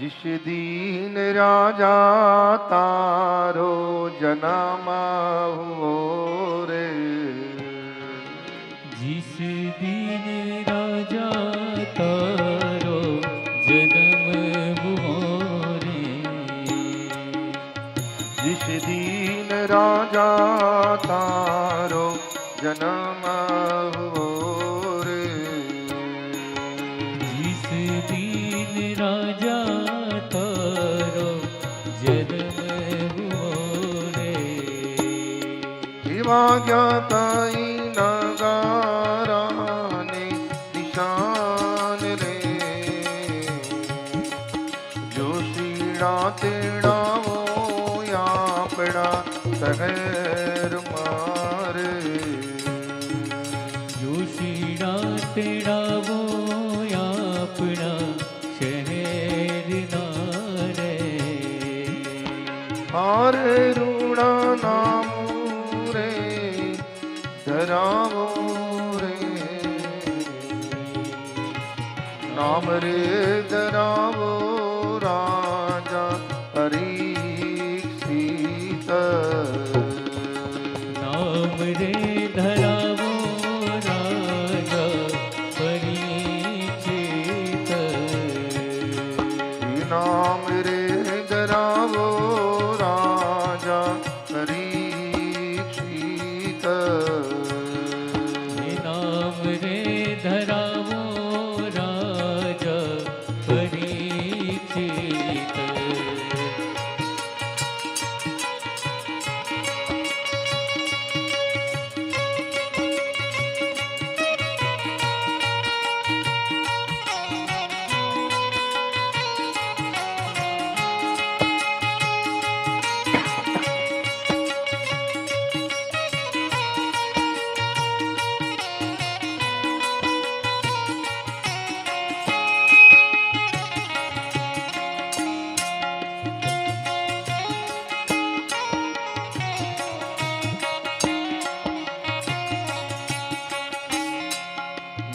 जिस दीन राजा तारो जनमा हुओ रे। जिस दिन राजा तारो जन्म हुओ रे। जिस दीन राजा तारो जन्म हुओ रे। जिस दिन राजा એવા જ્ઞાતાઈ નગારાને નિશાન રે જોશીડા તેડાવો આપણા શહેર મારે જોશીડા તેડાવો આપણા શહેરના રે હારે ਨਾਮ ਰਿਦ ਰਾਵੋ ਰਾਜਾ ਹਰੀ ਸੀਤ ਨਾਮ ਰਿਦ ਰਾਵੋ ਰਾਜਾ ਹਰੀ ਸੀਤ ਨਾਮ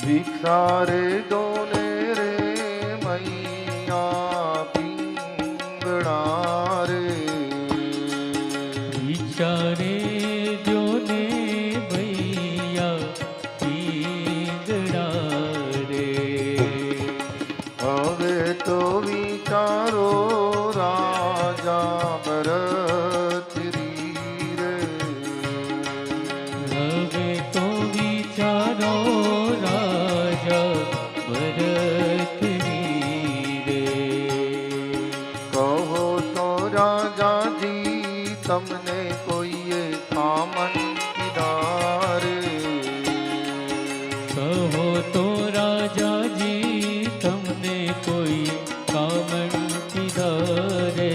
भिक्षारे दो રાજાજી તમને કોઈએ કામન કિદાર કહો તો રાજાજી તમને કોઈ કામન કીધા રે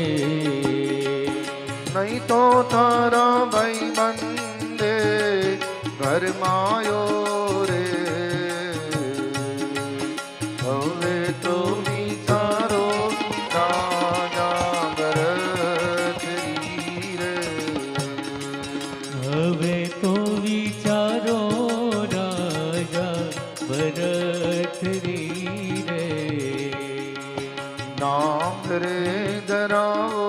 નહીં તો તારા ભાઈ બંદે ઘરમાયો રે ભરતરી રે નામ રે ધરાવો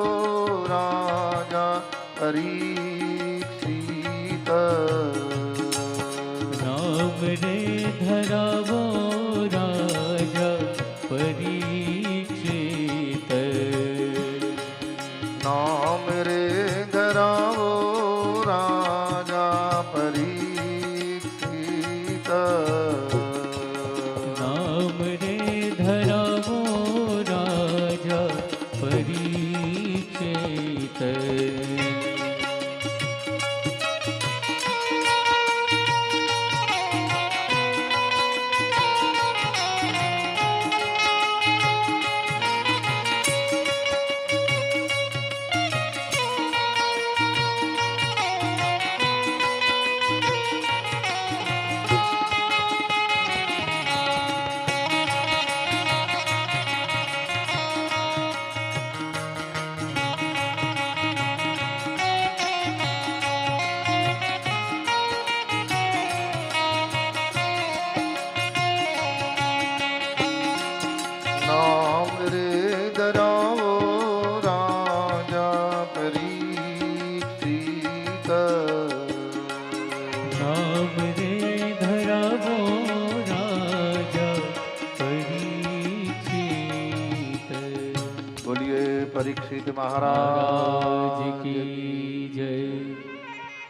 રાજા પરીક્ષિત નામ રે परीक्षित महाराज की जय।